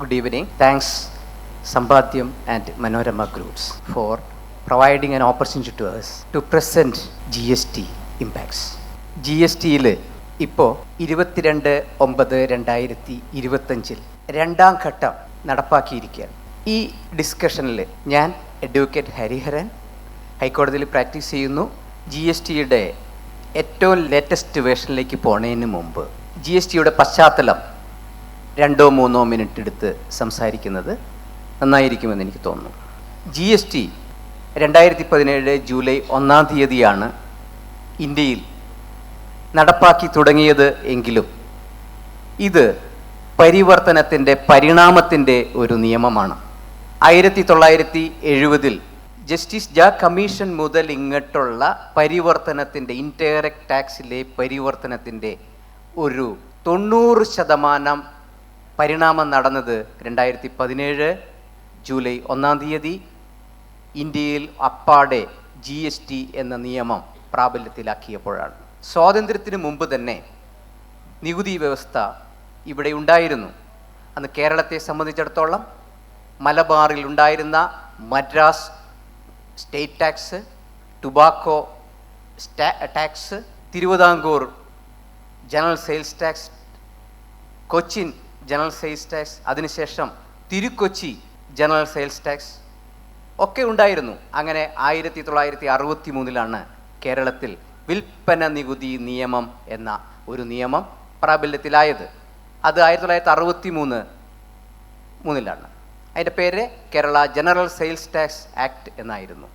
Good evening. Thanks, Manorama and Manorama Groups, for opportunity to ours to present G S T impacts G S ടിയിൽ ഇപ്പോൾ ഇരുപത്തിരണ്ട് ഒമ്പത് രണ്ടായിരത്തി ഇരുപത്തഞ്ചിൽ രണ്ടാം ഘട്ടം നടപ്പാക്കിയിരിക്കുകയാണ്. ഈ ഡിസ്കഷനിൽ ഞാൻ അഡ്വക്കേറ്റ് ഹരിഹരൻ ഹൈക്കോടതിയിൽ പ്രാക്ടീസ് ചെയ്യുന്നു. ജി എസ് ടിയുടെ ഏറ്റവും ലേറ്റസ്റ്റ് വേർഷനിലേക്ക് പോണതിന് മുമ്പ് ജി എസ് ടിയുടെ പശ്ചാത്തലം രണ്ടോ മൂന്നോ മിനിറ്റ് എടുത്ത് സംസാരിക്കുന്നത് നന്നായിരിക്കുമെന്ന് എനിക്ക് തോന്നുന്നു. ജി എസ് ടി രണ്ടായിരത്തി പതിനേഴ് ജൂലൈ ഒന്നാം തീയതിയാണ് ഇന്ത്യയിൽ നടപ്പാക്കി തുടങ്ങിയത് എങ്കിലും ഇത് പരിവർത്തനത്തിന്റെ പരിണാമത്തിന്റെ ഒരു നിയമമാണ്. ആയിരത്തി തൊള്ളായിരത്തി എഴുപതിൽ ജസ്റ്റിസ് ജ കമ്മീഷൻ മുതൽ ഇങ്ങോട്ടുള്ള പരിവർത്തനത്തിന്റെ ഇൻഡയറക്റ്റ് ടാക്സിലെ പരിവർത്തനത്തിന്റെ ഒരു തൊണ്ണൂറ് ശതമാനം പരിണാമം നടന്നത് രണ്ടായിരത്തി പതിനേഴ് ജൂലൈ ഒന്നാം തീയതി ഇന്ത്യയിൽ അപ്പാടെ ജി എസ് ടി എന്ന നിയമം പ്രാബല്യത്തിലാക്കിയപ്പോഴാണ്. സ്വാതന്ത്ര്യത്തിന് മുമ്പ് തന്നെ നികുതി വ്യവസ്ഥ ഇവിടെ ഉണ്ടായിരുന്നു. അന്ന് കേരളത്തെ സംബന്ധിച്ചിടത്തോളം മലബാറിൽ ഉണ്ടായിരുന്ന Madras state tax tobacco tax Thiruvithamkoor general sales tax Cochin general sales tax അതിനുശേഷം തിരുക്കൊച്ചി ജനറൽ സെയിൽസ് ടാക്സ് ഒക്കെ ഉണ്ടായിരുന്നു. അങ്ങനെ ആയിരത്തി തൊള്ളായിരത്തി അറുപത്തി മൂന്നിലാണ് കേരളത്തിൽ വിൽപ്പന നികുതി നിയമം എന്ന ഒരു നിയമം പ്രാബല്യത്തിലായത്. അത് ആയിരത്തി തൊള്ളായിരത്തി അറുപത്തി മൂന്ന് മൂന്നിലാണ്. അതിന്റെ പേര് Kerala general sales tax act എന്നായിരുന്നു.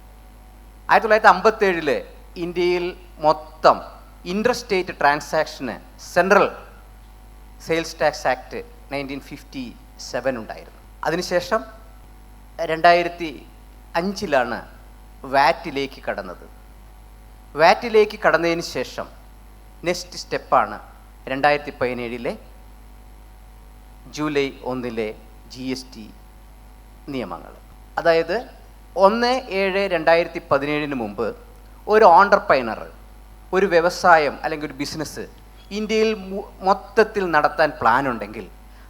ആയിരത്തി തൊള്ളായിരത്തി അമ്പത്തേഴിൽ ഇന്ത്യയിൽ മൊത്തം ഇൻട്രസ്റ്റേറ്റ് ട്രാൻസാക്ഷന് central sales tax act nineteen fifty seven ഉണ്ടായിരുന്നു. അതിനുശേഷം രണ്ടായിരത്തി അഞ്ചിലാണ് വാറ്റിലേക്ക് കടന്നത്. വാറ്റിലേക്ക് കടന്നതിന് ശേഷം നെക്സ്റ്റ് സ്റ്റെപ്പാണ് രണ്ടായിരത്തി പതിനേഴിലെ ജൂലൈ ഒന്നിലെ ജി എസ് ടി നിയമങ്ങൾ. അതായത് ഒന്ന് ഏഴ് രണ്ടായിരത്തി പതിനേഴിന് മുമ്പ് ഒരു ഓണ്ടർപ്രൈനർ ഒരു വ്യവസായം അല്ലെങ്കിൽ ഒരു ബിസിനസ് ഇന്ത്യയിൽ മൊത്തത്തിൽ നടത്താൻ പ്ലാൻ ഉണ്ടെങ്കിൽ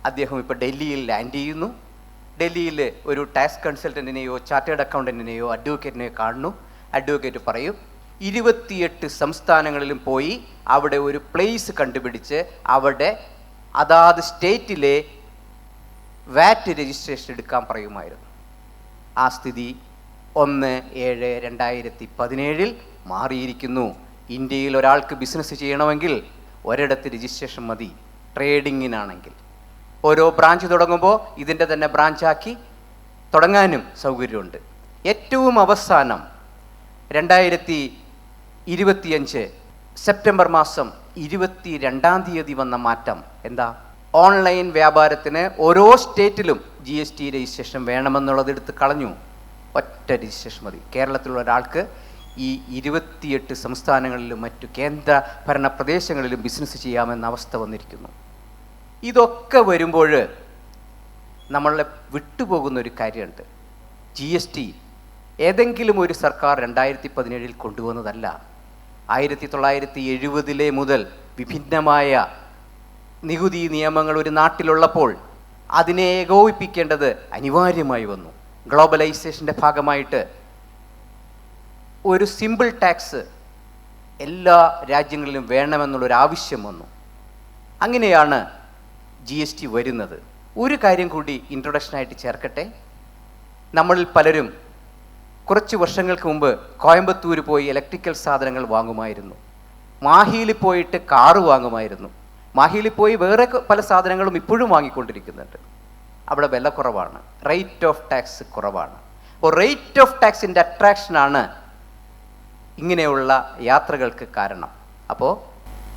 അദ്ദേഹം ഇപ്പോൾ ഡൽഹിയിൽ ലാൻഡ് ചെയ്യുന്നു. ഡൽഹിയിൽ ഒരു ടാക്സ് കൺസൾട്ടന്റിനെയോ ചാർട്ടേഡ് അക്കൗണ്ടന്റിനെയോ അഡ്വക്കേറ്റിനെയോ കാണുന്നു. അഡ്വക്കേറ്റ് പറയും ഇരുപത്തിയെട്ട് സംസ്ഥാനങ്ങളിലും പോയി അവിടെ ഒരു പ്ലേസ് കണ്ടുപിടിച്ച് അവിടെ അതാത് സ്റ്റേറ്റിലെ വാറ്റ് രജിസ്ട്രേഷൻ എടുക്കാൻ പറയുമായിരുന്നു. ആ സ്ഥിതി ഒന്ന് ഏഴ് രണ്ടായിരത്തി പതിനേഴിൽ മാറിയിരിക്കുന്നു. ഇന്ത്യയിൽ ഒരാൾക്ക് ബിസിനസ് ചെയ്യണമെങ്കിൽ ഒരിടത്ത് രജിസ്ട്രേഷൻ മതി ട്രേഡിങ്ങിനാണെങ്കിൽ ഓരോ ബ്രാഞ്ച് തുടങ്ങുമ്പോൾ ഇതിന്റെ തന്നെ ബ്രാഞ്ചാക്കി തുടങ്ങാനും സൗകര്യമുണ്ട്. ഏറ്റവും അവസാനം രണ്ടായിരത്തി ഇരുപത്തിയഞ്ച് സെപ്റ്റംബർ മാസം ഇരുപത്തി രണ്ടാം തീയതി വന്ന മാറ്റം എന്താ? ഓൺലൈൻ വ്യാപാരത്തിന് ഓരോ സ്റ്റേറ്റിലും ജി എസ് ടി രജിസ്ട്രേഷൻ വേണമെന്നുള്ളത് എടുത്ത് കളഞ്ഞു. ഒറ്റ രജിസ്ട്രേഷൻ മതി. കേരളത്തിലുള്ള ഒരാൾക്ക് ഈ ഇരുപത്തിയെട്ട് സംസ്ഥാനങ്ങളിലും മറ്റു കേന്ദ്ര ഭരണ പ്രദേശങ്ങളിലും ബിസിനസ് ചെയ്യാമെന്ന അവസ്ഥ വന്നിരിക്കുന്നു. ഇതൊക്കെ വരുമ്പോൾ നമ്മളെ വിട്ടുപോകുന്ന ഒരു കാര്യമുണ്ട്. ജി എസ് ടി ഏതെങ്കിലും ഒരു സർക്കാർ രണ്ടായിരത്തി പതിനേഴിൽ കൊണ്ടുവന്നതല്ല. ആയിരത്തി തൊള്ളായിരത്തി എഴുപതിലെ മുതൽ വിഭിന്നമായ നികുതി നിയമങ്ങൾ ഒരു നാട്ടിലുള്ളപ്പോൾ അതിനെ ഏകോപിപ്പിക്കേണ്ടത് അനിവാര്യമായി വന്നു. ഗ്ലോബലൈസേഷന്റെ ഭാഗമായിട്ട് ഒരു സിമ്പിൾ ടാക്സ് എല്ലാ രാജ്യങ്ങളിലും വേണമെന്നുള്ളൊരു ആവശ്യം വന്നു. അങ്ങനെയാണ് ജി എസ് ടി വരുന്നത്. ഒരു കാര്യം കൂടി ഇൻട്രൊഡക്ഷനായിട്ട് ചേർക്കട്ടെ. നമ്മളിൽ പലരും കുറച്ച് വർഷങ്ങൾക്ക് മുമ്പ് കോയമ്പത്തൂർ പോയി ഇലക്ട്രിക്കൽ സാധനങ്ങൾ വാങ്ങുമായിരുന്നു. മാഹിയിൽ പോയിട്ട് കാറ് വാങ്ങുമായിരുന്നു. മാഹിയിൽ പോയി വേറെ പല സാധനങ്ങളും ഇപ്പോഴും വാങ്ങിക്കൊണ്ടിരിക്കുന്നുണ്ട്. അവിടെ വില കുറവാണ്. റേറ്റ് ഓഫ് ടാക്സ് കുറവാണ്. അപ്പോൾ റേറ്റ് ഓഫ് ടാക്സിന്റെ അട്രാക്ഷനാണ് ഇങ്ങനെയുള്ള യാത്രകൾക്ക് കാരണം. അപ്പോൾ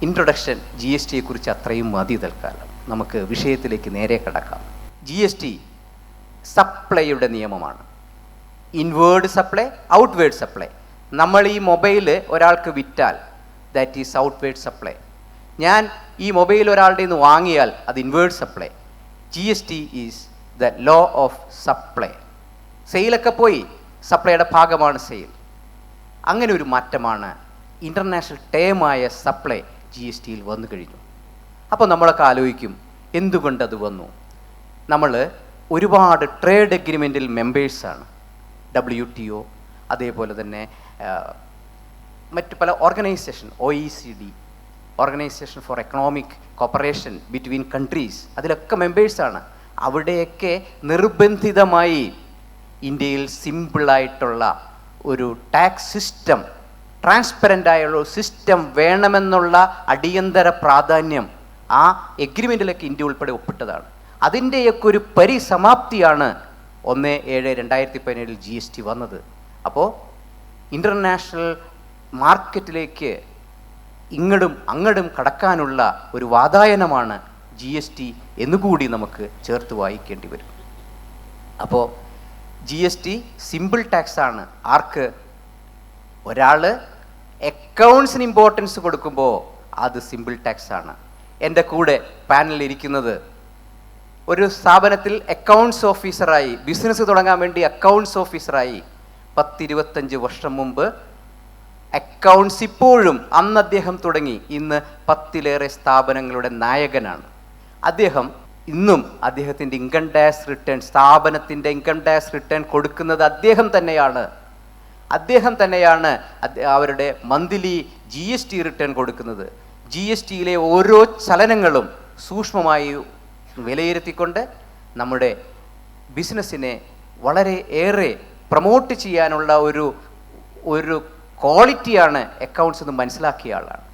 ഇൻട്രൊഡക്ഷൻ ജി എസ് ടിയെക്കുറിച്ച് അത്രയും മതി തൽക്കാലം. നമുക്ക് വിഷയത്തിലേക്ക് നേരെ കടക്കാം. ജി എസ് ടി സപ്ലൈയുടെ നിയമമാണ്. ഇൻവേർഡ് സപ്ലൈ ഔട്ട്വേർഡ് സപ്ലൈ നമ്മൾ ഈ മൊബൈൽ ഒരാൾക്ക് വിറ്റാൽ ദാറ്റ് ഈസ് ഔട്ട്വേർഡ് സപ്ലൈ ഞാൻ ഈ മൊബൈൽ ഒരാളുടെ നിന്ന് വാങ്ങിയാൽ അത് inward supply G S T is the law of supply സെയിലൊക്കെ പോയി സപ്ലൈയുടെ ഭാഗമാണ് സെയിൽ അങ്ങനെ ഒരു മാറ്റമാണ് ഇന്റർനാഷണൽ ടേമായ സപ്ലൈ ജി എസ് ടിയിൽ വന്നു കഴിഞ്ഞു. അപ്പോൾ നമ്മളൊക്കെ ആലോചിക്കും എന്തുകൊണ്ടത് വന്നു? നമ്മൾ ഒരുപാട് ട്രേഡ് എഗ്രിമെന്റിൽ മെമ്പേഴ്സാണ് ഡബ്ല്യു ടി ഒ അതേപോലെ തന്നെ മറ്റു പല organisation O E C D organisation for economic cooperation between countries അതിലൊക്കെ മെമ്പേഴ്സാണ് അവിടെയൊക്കെ നിർബന്ധിതമായി ഇന്ത്യയിൽ സിമ്പിളായിട്ടുള്ള ഒരു ടാക്സ് സിസ്റ്റം ട്രാൻസ്പെറന്റായുള്ള സിസ്റ്റം വേണമെന്നുള്ള അടിയന്തര പ്രാധാന്യം ആ എഗ്രിമെന്റിലൊക്കെ ഇന്ത്യ ഉൾപ്പെടെ ഒപ്പിട്ടതാണ്. അതിന്റെയൊക്കെ ഒരു പരിസമാപ്തിയാണ് ഒന്ന് ഏഴ് രണ്ടായിരത്തി പതിനേഴിൽ ജി എസ് ടി വന്നത്. അപ്പോൾ ഇന്റർനാഷണൽ മാർക്കറ്റിലേക്ക് ഇങ്ങടും അങ്ങടും കടക്കാനുള്ള ഒരു വാതായനമാണ് ജി എസ് ടി എന്നുകൂടി നമുക്ക് ചേർത്ത് വായിക്കേണ്ടി വരും. അപ്പോൾ G S T simple tax ആണ്. ആർക്ക്? ഒരാൾ അക്കൗണ്ട്സിന് ഇമ്പോർട്ടൻസ് കൊടുക്കുമ്പോൾ അത് സിമ്പിൾ ടാക്സ് ആണ്. എന്റെ കൂടെ പാനലിൽ ഇരിക്കുന്നത് ഒരു സ്ഥാപനത്തിൽ അക്കൗണ്ട്സ് ഓഫീസറായി ബിസിനസ് തുടങ്ങാൻ വേണ്ടി അക്കൗണ്ട്സ് ഓഫീസറായി പത്തിരുപത്തഞ്ച് വർഷം മുമ്പ് അക്കൗണ്ട്സ് ഇപ്പോഴും അന്ന് അദ്ദേഹം തുടങ്ങി. ഇന്ന് പത്തിലേറെ സ്ഥാപനങ്ങളുടെ നായകനാണ്. അദ്ദേഹം ഇന്നും അദ്ദേഹത്തിന്റെ ഇൻകം ടാക്സ് റിട്ടേൺ സ്ഥാപനത്തിന്റെ ഇൻകം ടാക്സ് റിട്ടേൺ കൊടുക്കുന്നത് അദ്ദേഹം തന്നെയാണ്. അദ്ദേഹം തന്നെയാണ് അവരുടെ monthly G S T return കൊടുക്കുന്നത്. ജി എസ് ടിയിലെ ഓരോ ചലനങ്ങളും സൂക്ഷ്മമായി വിലയിരുത്തിക്കൊണ്ട് നമ്മുടെ ബിസിനസ്സിനെ വളരെ ഏറെ പ്രൊമോട്ട് ചെയ്യാനുള്ള ഒരു ഒരു ക്വാളിറ്റിയാണ് അക്കൗണ്ട്സ് എന്ന് മനസ്സിലാക്കിയ ആളാണ്.